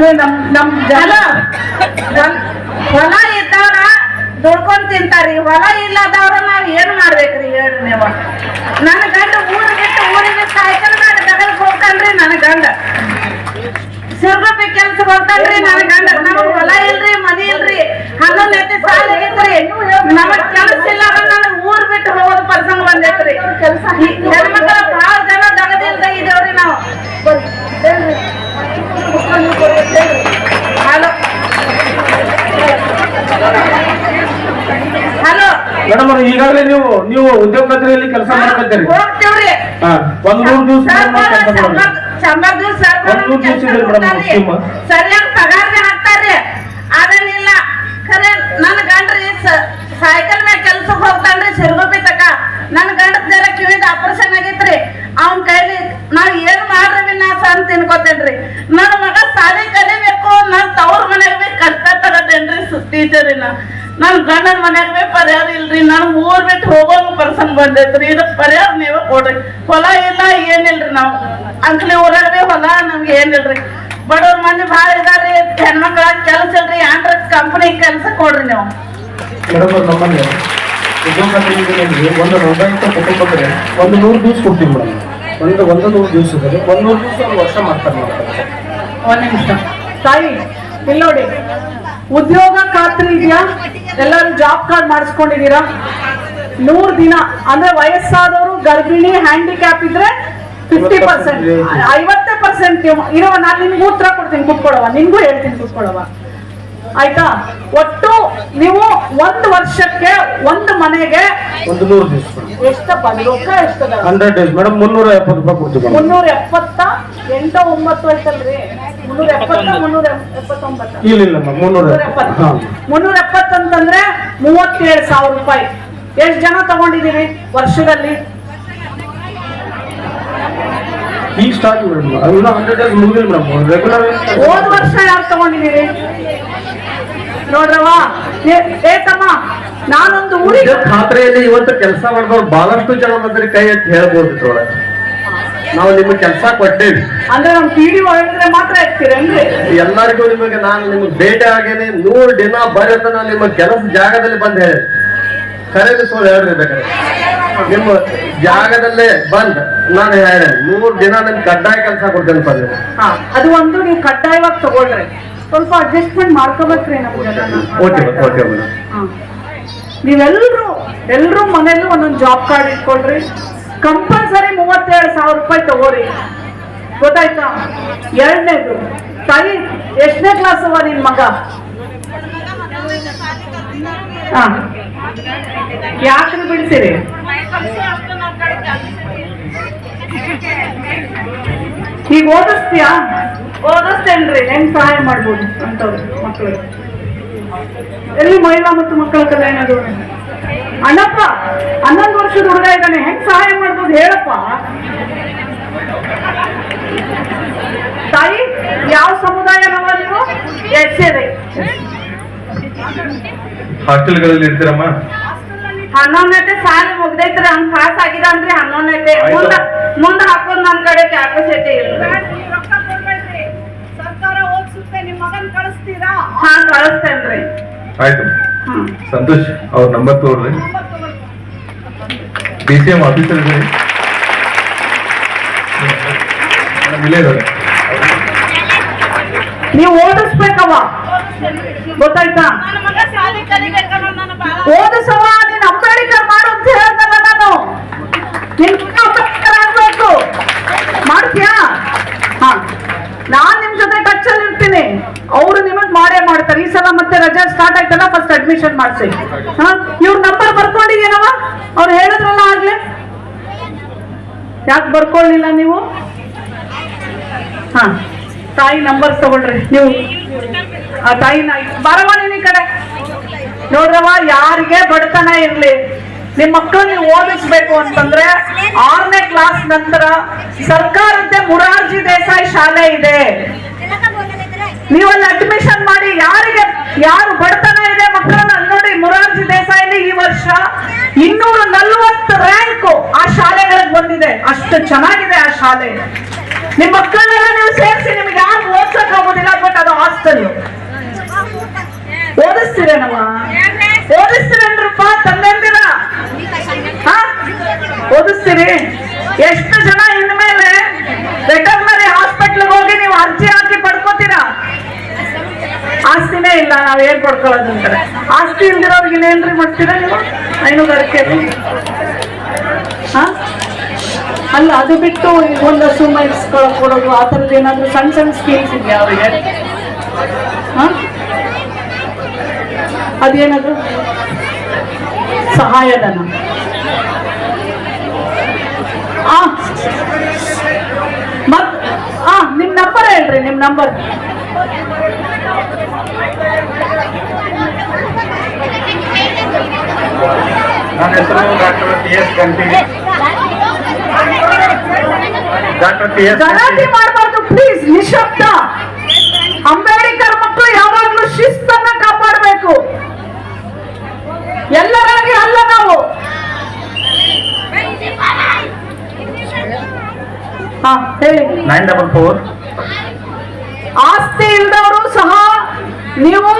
ಅಂದ್ರೆ ನಮ್ ನಮ್ ಜನ ಹೊಲ- ಇದ್ದವ್ರ ದುಡ್ಕೊಂಡ್ ತಿಂತಾರಿ. ಹೊಲ ಇಲ್ಲದವ್ರ ನಾವ್ ಏನ್ ಮಾಡ್ಬೇಕ್ರಿ? ಹೇಳ್ರಿ ನೀವು? ನನ್ನ ಗಂಡ ಊರ್ ಬಿಟ್ಟು ಊರಿಗೆ ಸೈಕಲ್ ಮಾಡಿ ತಗಲ್ಕ್ ಹೋಗ್ತಾನ್ರಿ ನನ್ನ ಗಂಡ. ಸಿರ್ಗಪ್ಪಿ ಕೆಲ್ಸ ಬರ್ತಾನ್ರಿ ನನ್ನ ಗಂಡ. ನಮಗ್ ಹೊಲ ಇಲ್ರಿ, ಮನಿ ಇಲ್ರಿ. ಹನ್ನೊಂದ್ ಎತ್ತಿ ಸಾಲ ಆಗೈತ್ರಿ ನಮಗ್ ಕೆಲ್ಸ ಇಲ್ಲ ನನಗ್ ಊರ್ ಬಿಟ್ಟು ಹೋಗೋದ್ ಪ್ರಸಂಗ ಬಂದೈತ್ರಿ. ಹೆಣ್ಮಕ್ಳ ಭಾಳ ಜನ ಇದೇವ್ರಿ ನಾವು. ಹಲೋ. ಹಲೋ. ಮೇಡಮ್ ಅವ್ರೆ ಈಗಾಗಲೇ ನೀವು ನೀವು ಉದ್ಯೋಗ ಖಾತ್ರಿಯಲ್ಲಿ ಕೆಲಸ ಮಾಡ್ತಿದ್ದೀರಿ. ಹೋಗ್ತೇವ್ರಿ. ಒಂದ್ ಮೂರ್ ದಿವಸ ಹಾಕ್ತಾರ್ರಿ ಅದನ್ನಿಲ್ಲ ಖರೆ ನನ್ನ ಗಂಡ್ರಿ ಸ- ಸೈಕಲ್ ಮ್ಯಾಗ ಕೆಲ್ಸಕ್ಕೆ ಹೋಗ್ತಾನ್ರಿ ಸಿರ್ಗುಪ್ಪಿ ತಕ ನನ್ನ ಗಂಡ ಜರ ಕಿವಿದ ಆಪರೇಷನ್ ಆಗೈತ್ರಿ ಅವನ್ ಕೈಲಿ ನಾವ್ ಏನ್ ಮಾಡ್ರಿ ತಿನ್ಕೋತೇನ್ರಿ ನನ್ನ ಮಗ ಸಾಲಿ ಕಲಿಬೇಕು, ನನ್ ತವ್ರ ಮನೆಗ್ ಬಿ ಕಷ್ಟ ತಗತೇನ್ರಿ ಟೀಚರ್ ನಾ. ನನ್ ಗಂಡನ ಮನ್ಯಾಗ ಬಿ ಪರಿಹಾರ ಇಲ್ರಿ, ನನ್ ಊರ್ ಬಿಟ್ಟು ಹೋಗೋ ಪರ್ಸನ್ ಬಂದೈತ್ರಿ. ಇದಕ್ ಪರಿಹಾರ ನೀವೇ ಕೊಡ್ರಿ. ಹೊಲ ಇಲ್ಲ, ಏನಿಲ್ರಿ ನಾವು. ಅಂಕ್ಲಿ ಊರಾಗ ಬಿ ಹೊಲ ನಮ್ಗೆ ಏನಿಲ್ರಿ. ಬಡವ್ರ ಮಂದಿ ಭಾಳ ಇದಾರ್ರಿ, ಹೆಣ್ಮಕ್ಳ ಕೆಲ್ಸ ಇಲ್ರಿ ಆಂಡ್ರ ಕಂಪನಿ ಕೆಲ್ಸ ಕೊಡ್ರಿ ನೀವು. ನಮ್ಮಲ್ಲಿ ಒಂದು ನೋಂದಾಯಿತ ಕುಟುಂಬಕ್ಕೆ ಒಂದು ನೂರು ದಿವಸ ಕೊಡ್ತೀವಿ ಮೇಡಮ್. ಒಂದು ಒಂದು ನೂರು ದಿವಸ ಇದೆ ಒಂದು ನೂರು ದಿವಸ ಒಂದು ವರ್ಷ ಮಾಡ್ತಾರೆ ಒಂದು ನಿಮಿಷ. ತಾಯಿ, ಇಲ್ಲಿ ಉದ್ಯೋಗ ಖಾತ್ರಿ ಇದೆಯಾ? ಎಲ್ಲರೂ ಜಾಬ್ ಕಾರ್ಡ್ ಮಾಡಿಸ್ಕೊಂಡಿದ್ದೀರಾ? ನೂರು ದಿನ, ಅಂದ್ರೆ ವಯಸ್ಸಾದವರು ಗರ್ಭಿಣಿ ಹ್ಯಾಂಡಿಕ್ಯಾಪ್ ಇದ್ರೆ ಫಿಫ್ಟಿ ಪರ್ಸೆಂಟ್ ಐವತ್ತೇ ಪರ್ಸೆಂಟ್ ಇರುವ ನಾನು ನಿಮ್ಗೆ ಉತ್ತರ ಕೊಡ್ತೀನಿ ಕುತ್ಕೊಳವ ನಿಮ್ಗೂ ಹೇಳ್ತೀನಿ ಕುತ್ಕೊಳವ ಆಯ್ತಾ? ಒಟ್ಟು ನೀವು ಒಂದು ವರ್ಷಕ್ಕೆ ಒಂದು ಮನೆಗೆ ಒಂದು ನೂರು ದಿವಸ ಎಷ್ಟಪ್ಪ? ರೊಕ್ಕ ಎಷ್ಟದ? ಹಂಡ್ರೆಡ್ ಡೇಸ್ ಮೇಡಮ್ ಮುನ್ನೂರ ಎಪ್ಪತ್ತು ರೂಪಾಯಿ ಕೊಡ್ತೀವಿ ಮುನ್ನೂರ ಎಪ್ಪತ್ತ? ಎಂಟ ಒಂಬತ್ತು ಆಯ್ತಲ್ರಿ? ಮುನ್ನೂರ ಎಪ್ಪತ್ತ ಮುನ್ನೂರ ಎಪ್ಪತ್ತೊಂಬತ್ತ? ಇಲ್ಲ ಇಲ್ಲ ಮ್ಯಾಮ್ ಮುನ್ನೂರ ಮುನ್ನೂರ ಎಪ್ಪತ್ತು. ಎಪ್ಪತ್ತು ಮುನ್ನೂರ ಎಪ್ಪತ್ತು ಅಂತಂದ್ರೆ ಮೂವತ್ತೇಳು ಸಾವಿರ ರೂಪಾಯಿ. ಎಷ್ಟು ಜನ ತಗೊಂಡಿದೀವಿ ವರ್ಷದಲ್ಲಿ? ಈಗ ಸ್ಟಾರ್ಟ್ ಮೇಡಮ್. ಇನ್ನೂ ಹಂಡ್ರೆಡ್ ಡೇಸ್ ಮುಗಿದಿಲ್ಲ ಮೇಡಮ್. ರೆಗ್ಯುಲರ್ ಹೋದ ವರ್ಷ ಯಾರು ತಗೊಂಡಿದೀವಿ ನೋಡ್ರವ ಏ- ತಮ್ಮ ನಾನೊಂದು ಊರಿಗೆ ಖಾತ್ರೆಯಲ್ಲಿ ಇವತ್ತು ಕೆಲಸ ಮಾಡಿದವ್ರು ಬಹಳಷ್ಟು ಜನ ಬಂದ್ರೆ ಕೈ ಅಂತ ಹೇಳ್ಬೋದು ನಾವು ನಿಮ್ಗೆ ಕೆಲಸ ಕೊಟ್ಟೇವಿ. ಅಂದ್ರೆ ನಮ್ ಪಿಡಿ ಒಳಗಡೆ ಮಾತ್ರ ಇರ್ತೀರೇನ್ರಿ? ಎಲ್ಲರಿಗೂ ನಿಮಗೆ ನಾನು ನಿಮ್ಗೆ ಭೇಟಿ ಆಗೇನೆ. ನೂರು ದಿನ ಬರತ್ತ ನಾನು ನಿಮ್ಮ ಕೆಲಸ ಜಾಗದಲ್ಲಿ ಬಂದ್ ಹೇಳಿ. ಖರೀದಿಸೋದು ಸೋಲ್ ಹೇಳ್ರಿ ಬೇಕಾದ್ರೆ. ನಿಮ್ಮ ಜಾಗದಲ್ಲೇ ಬಂದ್ ನಾನು ಹೇಳ ನೂರು ದಿನ ನಿಮ್ಗೆ ಕಡ್ಡಾಯ ಕೆಲಸ ಕೊಡ್ತೇನೆ ಅದು ಒಂದು ನೀವು ಕಡ್ಡಾಯವಾಗಿ ತಗೊಳ್ರಿ. ಸ್ವಲ್ಪ ಅಡ್ಜಸ್ಟ್ಮೆಂಟ್ ಮಾಡ್ಕೋಬೇಕ್ರಿ ಓಕೆ ಓಕೆ ಮೇಡಮ್. ನೀವೆಲ್ರೂ ಎಲ್ರೂ ಮನೇಲಿ ಒಂದೊಂದು ಜಾಬ್ ಕಾರ್ಡ್ ಇಟ್ಕೊಳ್ರಿ. ಕಂಪಲ್ಸರಿ ಮೂವತ್ತೇಳು ಸಾವಿರ ರೂಪಾಯಿ ತಗೋರಿ. ಗೊತ್ತಾಯ್ತಾ? ಎರಡನೇದು ತಾಯಿ ಎಷ್ಟನೇ ಕ್ಲಾಸ್ ಅವ ನಿನ್ ಮಗ? ಯಾಕ್ರಿ ಬಿಡ್ತೀರಿ ಈಗ ಓದಿಸ್ತೀಯಾ? ಓದಿಸ್ತೇನ್ರಿ ಹೆಂಗ್ ಸಹಾಯ ಮಾಡ್ಬೋದು ಅಂತವ್ರು ಮಕ್ಕಳು ಎಲ್ಲಿ ಮಹಿಳಾ ಮತ್ತು ಮಕ್ಕಳ ಕಲ್ಯಾಣದು ಅಣ್ಣಪ್ಪ ಹನ್ನೊಂದು ವರ್ಷದ ಹುಡುಗ ಇದ್ದಾನೆ ಹೆಂಗ್ ಸಹಾಯ ಮಾಡ್ಬೋದು ಹೇಳಪ್ಪ. ತಾಯಿ ಯಾವ ಸಮುದಾಯ ನಾವ? ಎಡ್ಸೇರಿ ಹಾಸ್ಟೆಲ್ಗಳಲ್ಲಿ ಇರ್ತೀರಮ್ಮ? ಹನ್ನೊಂದನೇ ಸಾಲಿ ಮುಗ್ದೈತ್ರಿ ಹಂಗ್ ಪಾಸ್ ಆಗಿದೆ ಅಂದ್ರೆ ಹನ್ನೊಂದನೇ ಆಯ್ತು. ಮುಂದ ಮುಂದ ಹಾಕೋದ್ ನನ್ ಕಡೆ ಕ್ಯಾಪಸಿಟಿ ಇಲ್ಲ ಕಳಿಸ್ತೀರಾ? ಹಾ ಕಳಿಸ್ತೇನ್ರಿ. ಆಯ್ತು. ಸಂತೋಷ್ ಅವ್ರ ನಂಬರ್ ತೋರ್ರಿ. ಡಿ ಸಿ ಎಂ ಆಫೀಸರ್ ಇದ್ದೀರಿ ಇಲ್ಲೇ ಇದ್ದಾರೆ. ನೀವು ಓದಿಸ್ಬೇಕವ್ವ. ಗೊತ್ತಾಯ್ತಾ? ಓದಿಸವ ನೀನ್ ಅಂಬೇಡ್ಕರ್ ಮಾಡು ಅಂತ ಹೇಳ್ದಲ್ಲ ನಾನು. ನಿನ್ ಆಗ್ಬೇಕು. ಮಾಡ್ತೀಯಾ? ಹಾ. ನಾನ್ ನಿಮ್ ಜೊತೆ ಟಚ್ ಅಲ್ಲಿ ಇರ್ತೀನಿ. ಅವ್ರು ನಿಮಗ್ ಮಾಡೇ ಮಾಡ್ತಾರೆ ಈ ಸಲ ಮತ್ತೆ ರಜಾ ಸ್ಟಾರ್ಟ್ ಆಯ್ತಲ್ಲ ಫಸ್ಟ್ ಅಡ್ಮಿಷನ್ ಮಾಡಿಸಿ. ಇವ್ರ ನಂಬರ್ ಬರ್ಕೊಂಡಿದ್ದೀನವ ಅವ್ರು ಹೇಳಿದ್ರಲ್ಲ ಆಗ್ಲಿ. ಯಾಕೆ ಬರ್ಕೊಳ್ಳಿಲ್ಲ ನೀವು? ಹಾ, ತಾಯಿ ನಂಬರ್ ತಗೊಳ್ರಿ ನೀವು. ಆ ತಾಯಿ ಬರವ ನೀನ್ ಈ ಕಡೆ. ನೋಡ್ರವ ಯಾರಿಗೆ ಬಡತನ ಇರ್ಲಿ. ನಿಮ್ ಮಕ್ಕಳು ನೀವು ಓದಿಸ್ಬೇಕು ಅಂತಂದ್ರೆ ಆರನೇ ಕ್ಲಾಸ್ ನಂತರ ಸರ್ಕಾರದ್ದೇ ಮುರಾರ್ಜಿ ದೇಸಾಯಿ ಶಾಲೆ ಇದೆ. ನೀವಲ್ಲಿ ಅಡ್ಮಿಷನ್ ಮಾಡಿ ಯಾರಿಗೆ, ಯಾರು ಬಡತನ ಇದೆ ಮಕ್ಕಳನ್ನ ನೋಡಿ ಮುರಾರ್ಜಿ ದೇಸಾಯಿಲಿ ಈ ವರ್ಷ ಇನ್ನೂರ ನಲ್ವತ್ತು ರ್ಯಾಂಕ್ ಆ ಶಾಲೆಗಳಿಗೆ ಬಂದಿದೆ. ಅಷ್ಟು ಚೆನ್ನಾಗಿದೆ ಆ ಶಾಲೆ. ನಿಮ್ಮ ಮಕ್ಕಳನ್ನೆಲ್ಲ ನೀವು ಸೇರಿಸಿ, ನಿಮ್ಗೆ ಯಾರು ಓದ್ಸಕ್ ಆಗೋದಿಲ್ಲ ಬಟ್ ಅದು ಹಾಸ್ಟೆಲ್ ಓದಿಸ್ತೀರೇನಮ್ಮ? ಓದಿಸ್ತೀರೇನ್ರಪ್ಪ ತಂದೆಂದಿರ ಓದಿಸ್ತೀರಿ? ಎಷ್ಟು ಜನ ಇನ್ಮೇಲೆ? ವೆಟರ್ನರಿ ಹಾಸ್ಪಿಟ್ಲ್ಗೆ ಹೋಗಿ ನೀವು ಅರ್ಜಿ ಹಾಕಿ ಪಡ್ಕೋತೀರಾ ಆಸ್ತಿನೇ ಇಲ್ಲ, ನಾವ್ ಏನ್ ಪಡ್ಕೊಳ್ಳೋದು ಅಂತಾರೆ ಆಸ್ತಿ ಇಲ್ದಿರೋರ್ಗೆ ಇನ್ನೇನ್ರಿ ಮಾಡ್ತೀರಾ ನೀವು? ಹೈನುಗಾರಿಕೆ. ಹಾ? ಅಲ್ಲ, ಅದು ಬಿಟ್ಟು ಒಂದು ಹಸು ಮೇಯಿಸ್ಕೊಳಕ್ ಕೊಡೋದು, ಆ ಥರದ್ದು ಏನಾದರೂ ಸಣ್ಣ ಸಣ್ಣ ಸ್ಕೀಮ್ಸ್ ಇದೆಯಾ ಅವರಿಗೆ? ಹಾ? ಅದೇನದು ಸಹಾಯಧನ. ಮತ್ ಆ, ನಿಮ್ ನಂಬರ್ ಹೇಳ್ರಿ, ನಿಮ್ ನಂಬರ್ ನನ್ನ ಹೆಸರು doctor P S Ganti. Doctor P S ಗಲಾಟೆ ಮಾಡಬಾರ್ದು ಪ್ಲೀಸ್ ನಿಶಬ್ದ. ಅಂಬೇಡ್ಕರ್ ಮಕ್ಕಳು ಯಾವಾಗ್ಲೂ ಶಿಸ್ತನ್ನ ಕಾಪಾಡಬೇಕು. ಎಲ್ಲರಾಗಿ ಅಲ್ಲ ನಾವು. ಹಾ ಹೇಳಿ. ನೈನ್ ಡಬಲ್ ಫೋರ್ ಆಸ್ತಿ ಇಲ್ದವರು ಸಹ ನೀವು?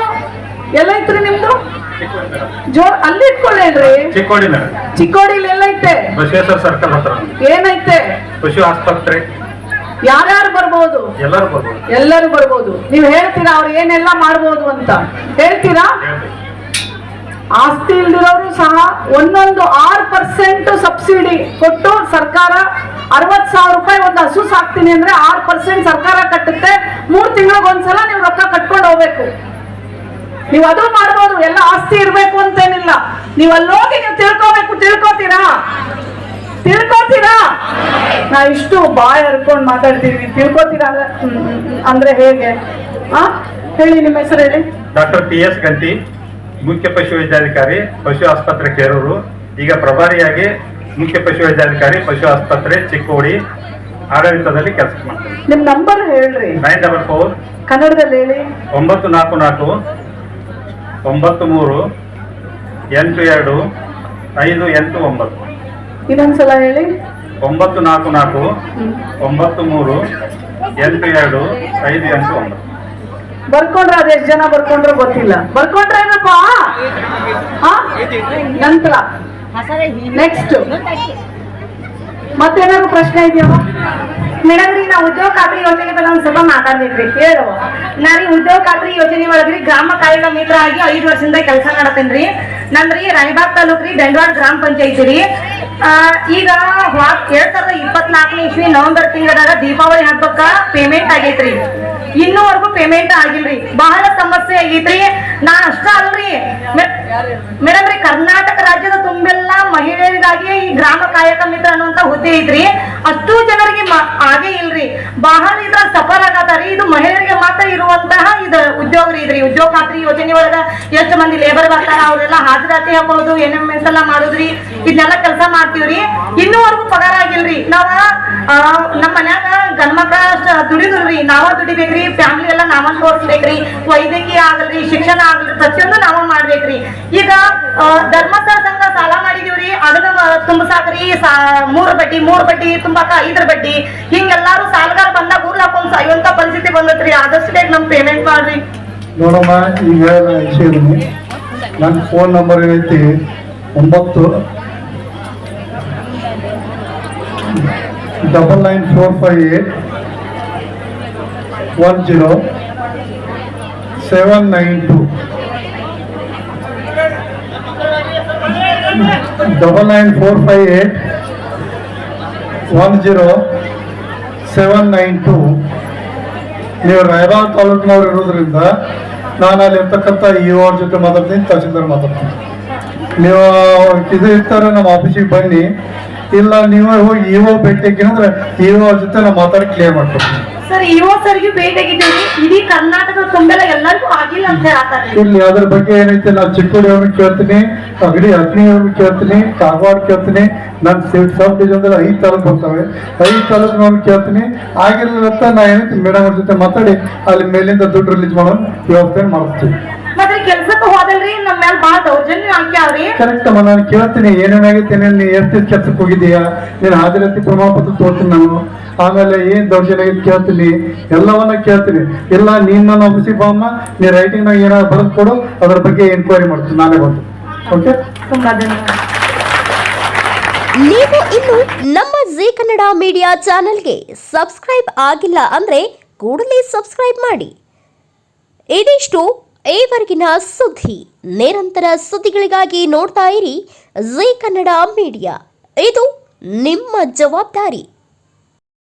ಎಲ್ಲೈತ್ರಿ ನಿಮ್ದು? ಜೋರ್ ಅಲ್ಲಿ ಇಟ್ಕೊಳ್ಳೇನ್ರಿ ಚಿಕ್ಕೋಡಿಲಿ. ಎಲ್ಲೈತೆ ಬಸವೇಶ್ವರ ಸರ್ಕಲ್ ಹತ್ರ. ಏನೈತೆ? ಪಶು ಆಸ್ಪತ್ರೆ. ಯಾರ್ಯಾರು ಬರ್ಬೋದು? ಎಲ್ಲರೂ ಬರ್ಬೋದು. ಎಲ್ಲರೂ ಬರ್ಬೋದು. ನೀವು ಹೇಳ್ತೀರಾ ಅವ್ರು ಏನೆಲ್ಲ ಮಾಡ್ಬೋದು ಅಂತ? ಹೇಳ್ತೀರಾ. ಆಸ್ತಿ ಇಲ್ದಿರೋರು ಸಹ ಒಂದೊಂದು ಆರು ಪರ್ಸೆಂಟ್ ಸಬ್ಸಿಡಿ ಕೊಟ್ಟು ಸರ್ಕಾರ ಅರವತ್ ಸಾವಿರ ರೂಪಾಯಿ ಒಂದು ಹಸು ಸಾಕ್ತೀನಿ ಅಂದ್ರೆ ಆರು ಪರ್ಸೆಂಟ್ ಸರ್ಕಾರ ಕಟ್ಟುತ್ತೆ. ಮೂರ್ ತಿಂಗಳಿಗೆ ಒಂದ್ಸಲ ನೀವು ರೊಕ್ಕ ಕಟ್ಕೊಂಡು ಹೋಗ್ಬೇಕು. ನೀವು ಅದು ಮಾಡ್ಬೋದು, ಎಲ್ಲ ಆಸ್ತಿ ಇರ್ಬೇಕು ಅಂತೇನಿಲ್ಲ. ನೀವು ಅಲ್ಲಿ ಹೋಗಿ ನೀವು ತಿಳ್ಕೊಬೇಕು, ತಿಳ್ಕೊತೀರಾ? ತಿಳ್ಕೊತೀರಾ? ನಾ ಇಷ್ಟು ಬಾಯ್ ಹರ್ಕೊಂಡು ಮಾತಾಡ್ತೀವಿ. ತಿಳ್ಕೊತೀರಾ ಅಂದ್ರೆ- ಹೇಗೆ? ಹೇಳಿ ನಿಮ್ಮ ಹೆಸರು ಹೇಳಿ. ಡಾಕ್ಟರ್ ಪಿ ಎಸ್ ಗಂಟಿ ಮುಖ್ಯ ಪಶು ವೈದ್ಯಾಧಿಕಾರಿ ಪಶು ಆಸ್ಪತ್ರೆ ಕೇರೂರು. ಈಗ ಪ್ರಭಾರಿಯಾಗಿ ಮುಖ್ಯ ಪಶು ವೈದ್ಯಾಧಿಕಾರಿ ಪಶು ಆಸ್ಪತ್ರೆ ಚಿಕ್ಕೋಡಿ ಆಡಳಿತದಲ್ಲಿ ಕೆಲಸ ಮಾಡ್ತಾರೆ ನಿಮ್ ನಂಬರ್ ಹೇಳ್ರಿ. ನೈನ್ ಡಬಲ್ ಫೋರ್ ಕನ್ನಡದಲ್ಲಿ ಹೇಳಿ. ಒಂಬತ್ತು ನಾಲ್ಕು ನಾಲ್ಕು ಒಂಬತ್ತು ಮೂರು ಎಂಟು ಎರಡು ಐದು ಎಂಟು ಒಂಬತ್ತು. ಇನ್ನೊಂದ್ಸಲ ಹೇಳಿ. ಒಂಬತ್ತು ನಾಲ್ಕು ನಾಲ್ಕು ಒಂಬತ್ತು ಮೂರು ಎಂಟು ಎರಡು ಐದು ಎಂಟು ಒಂಬತ್ತು. ಬರ್ಕೊಂಡ್ರೆ ಅದೆಷ್ಟು ಜನ ಬರ್ಕೊಂಡ್ರೆ ಗೊತ್ತಿಲ್ಲ. ಬರ್ಕೊಂಡ್ರೆ ಏನಪ್ಪ? ಆ? ನಂತರ. ನೆಕ್ಸ್ಟ್ ಮತ್ತೇನಾದ್ರು ಪ್ರಶ್ನೆ ಇದೆಯಾ? ಮೇಡಮ್ ರೀ ನಾ ಉದ್ಯೋಗ ಖಾತ್ರಿ ಯೋಜನೆ ಬಗ್ಗೆ ಒಂದ್ ಸ್ವಲ್ಪ ಮಾತಾಡ್ಬೇಕ್ರಿ ಹೇಳು. ನಾ ರೀ ಉದ್ಯೋಗ ಖಾತ್ರಿ ಯೋಜನೆ ಒಳಗ್ರಿ ಗ್ರಾಮ ಕಾಯಕ ಮಿತ್ರ ಆಗಿ ಐದು ವರ್ಷದಿಂದ ಕೆಲಸ ಮಾಡತ್ತೇನ್ರಿ ನಂದ್ರಿ ರಾಯಬಾಗ್ ತಾಲೂಕ್ ರೀ ದಂಡವಾಡ ಗ್ರಾಮ ಪಂಚಾಯತಿ ರೀ. ಈಗ ಎರಡ್ ಸಾವಿರದ ಇಪ್ಪತ್ನಾಲ್ಕನೇ ಇಸ್ವಿ ನವೆಂಬರ್ ತಿಂಗಳದಾಗ ದೀಪಾವಳಿ ಹಬ್ಬಕ್ಕ ಪೇಮೆಂಟ್ ಆಗೈತ್ರಿ. ಇನ್ನೂವರೆಗೂ ಪೇಮೆಂಟ್ ಆಗಿಲ್ರಿ. ಬಹಳ ಸಮಸ್ಯೆ ಆಗೈತ್ರಿ. ನಾ ಅಷ್ಟ ಅಲ್ರಿ. ಮೇಡಮ್ ರೀ ಕರ್ನಾಟಕ ರಾಜ್ಯದ ತುಂಬೆಲ್ಲ ಮಹಿಳೆಯರಿಗಾಗಿ ಈ ಗ್ರಾಮ ಕಾಯಕ ಮಿತ್ರ ಅನ್ನುವಂತ ಹುದ್ದೆ ಐತ್ರಿ. ಅಷ್ಟು ಜನರಿಗೆ ಆಗಿ ಇಲ್ರಿ. ಬಹಳ ಇದ್ರ ಸಫರ್ ಆಗತ್ತಾರಿ. ಇದು ಮಹಿಳೆಯರಿಗೆ ಮಾತ್ರ ಇರುವಂತಹ ಇದು ಉದ್ಯೋಗ ರೀ ಇದ್ರಿ. ಉದ್ಯೋಗ ಖಾತ್ರಿ ಯೋಜನೆ ಒಳಗ ಎಷ್ಟು ಮಂದಿ ಲೇಬರ್ ಬರ್ತಾರ, ಅವರೆಲ್ಲ ಹಾಜರಾತಿ ಹಾಕೊಳ್ಳೋದು ಎನ್ ಎಂ ಎಸ್ ಎಲ್ಲ ಮಾಡುದ್ರಿ. ಇದನ್ನೆಲ್ಲ ಕೆಲಸ ಮಾಡ್ತೀವ್ರಿ. ಇನ್ನೂವರೆಗೂ ಪಗಾರ ಆಗಿಲ್ರಿ. ನಾವ ನಮ್ಮ ಮನ್ಯಾಗ ಗಂಡ್ ದುಡಿದ್ರಿ ನಾವ ದುಡಿಬೇಕ್ರಿ. ಫ್ಯಾಮಿಲಿ ಎಲ್ಲ ನಾವ ತೋರಿಸ್ಬೇಕ್ರಿ ವೈದ್ಯಕೀಯ ಆಗಲ್ರಿ. ಶಿಕ್ಷಣ ಪ್ರತಿಯೊಂದು ನಾವ ಮಾಡ್ಬೇಕ್ರಿ. ಈಗ ಧರ್ಮಸ್ಥಳ ಸಂಘ ಸಾಲ ಮಾಡಿದೀವ್ರಿ. ಅದನ್ನ ತುಂಬಸಾಕ್ರಿ. ಮೂರ್ ಬಡ್ಡಿ ಮೂರ್ ಬಡ್ಡಿ, ತುಂಬಾಕ ಐದರ ಬಡ್ಡಿ. ಹಿಂಗೆಲ್ಲಾರು ಸಾಲಗಾರ ಬಂದಾಗ ಊರ್ ಹಾಕೊಂಡ್ ಸಾಯುವಂತ ಪರಿಸ್ಥಿತಿ ಬಂದತ್ರಿ. ಆದಷ್ಟು ಬೇಗ ನಮ್ ಪೇಮೆಂಟ್ ಮಾಡ್ರಿ. ನೋಡಮ್ಮ, ಈಗ ನಾ ಇದ್ದೀನಿ ನನ್ನ ಫೋನ್ ನಂಬರ್ ಏನೈತಿ? ಒಂಬತ್ತು. Double nine four five eight one zero seven nine two. Double nine four five eight one zero seven nine two. ನೀವು ರಾಯಬಾಗ್ ತಾಲೂಕಿನವ್ರು ಇರೋದ್ರಿಂದ ನಾನು ಅಲ್ಲಿ ಇರ್ತಕ್ಕಂಥ ಇ ಅವ್ರ ಜೊತೆ ಮಾತಾಡ್ತೀನಿ ತಹಸೀಲ್ದಾರ್ ಮಾತಾಡ್ತೀನಿ. ನೀವು ಇದು ಇರ್ತಾರೆ ನಮ್ಮ ಆಫೀಸಿಗೆ ಬನ್ನಿ. ಇಲ್ಲ, ನೀವೇ ಹೋಗಿ ಇ ಓ ಭೇಟಿ ಅಂದ್ರೆ ಇ ಅವ್ರ ಜೊತೆ ನಾವು ಮಾತಾಡಿ ಕ್ಲಿಯರ್ ಮಾಡ್ಕೊಡ್ತೀನಿ. ಸರ್ ಇಒ ಸರ್ಗೆ ಭೇಟಿಯಾಗಿದ್ದೀವಿ. ಇಡೀ ಕರ್ನಾಟಕದ ತುಂಬೆಲ್ಲ ಎಲ್ಲರಿಗೂ ಆಗಿಲ್ಲ ಅಂತ ಹೇಳ್ತಾರೆ. ಇಲ್ಲಿ ಅದ್ರ ಬಗ್ಗೆ ಏನೈತೆ ನಾವು ಚಿಕ್ಕೋಡಿ ಅವ್ರನ್ನ ಕೇಳ್ತೀನಿ ಅಗಡಿ ಅಗ್ನಿ ಅವ್ರನ್ನ ಕೇಳ್ತೀನಿ ಕಾಗವಾಡ ಕೇಳ್ತೀನಿ ನನ್ನ ಸಬ್ ಡಿವಿಷನ್ ಐದು ತಾಲೂಕು ಬರ್ತವೆ. ಐದು ತಾಲೂಕಿನವ್ರನ್ನ ಕೇಳ್ತೀನಿ. ಆಗಿಲ್ಲ ನಾ ಏನೈತಿ, ಮೇಡಮ್ ಅವ್ರ ಜೊತೆ ಮಾತಾಡಿ, ಅಲ್ಲಿ ಮೇಲಿಂದ ದುಡ್ಡು ರಿಲೀಸ್ ಮಾಡೋಣ ವ್ಯವಸ್ಥೆ ಮಾಡಿಸ್ತೀವಿ. ಮತ್ತೆ ಕೆಲ್ಸಕ್ಕೆ ಹೋದಲ್ರಿ ನಮ್ಮ ಮೇಲೆ ಬಾಳ ದೌರ್ಜನ್ಯ ಹಾಕ್ಯಾವ್ರಿ ಕರೆಕ್ಟ್ ಅಮ್ಮ ನಾನು ಕೇಳ್ತೀನಿ ಏನೇನಾಗೈತೆ ನೀನು ಎಷ್ಟು ಕೆಲ್ಸಕ್ಕೆ ಹೋಗಿದೀಯಾ ನೀನು ಹಾಜರಾತಿ ಪ್ರಮಾಣ ಪತ್ರ ತೋರ್ತೀನಿ ನಾನು. ಆಮೇಲೆ ಏನ್ ದೌರ್ಜನ್ಯ ಆಗೈತೆ ಕೇಳ್ತೀನಿ ಎಲ್ಲವನ್ನ ಕೇಳ್ತೀನಿ. ಇಲ್ಲ ನೀನ್ ನನ್ನ ಆಫೀಸಿಗೆ ಬಾಮ್ಮ ನೀ ರೈಟಿಂಗ್ ನಾಗ ಏನಾದ್ರು ಬರೆದು ಕೊಡು ಅದ್ರ ಬಗ್ಗೆ ಎನ್ಕ್ವೈರಿ ಮಾಡ್ತೀನಿ ನಾನೇ ಬಂದು ಓಕೆ ತುಂಬಾ ಧನ್ಯವಾದ ನೀವು ಇನ್ನು ನಮ್ಮ ಜೀ ಕನ್ನಡ ಮೀಡಿಯಾ ಚಾನೆಲ್ಗೆ ಸಬ್ಸ್ಕ್ರೈಬ್ ಆಗಿಲ್ಲ ಅಂದ್ರೆ ಕೂಡಲೇ ಸಬ್ಸ್ಕ್ರೈಬ್ ಮಾಡಿ. ಇದಿಷ್ಟು. ಈವರೆಗಿನ ಸುದ್ದಿ. ನಿರಂತರ ಸುದ್ದಿಗಳಿಗಾಗಿ ನೋಡ್ತಾ ಇರಿ. ಜೈ ಕನ್ನಡ ಮೀಡಿಯಾ. ಇದು ನಿಮ್ಮ ಜವಾಬ್ದಾರಿ.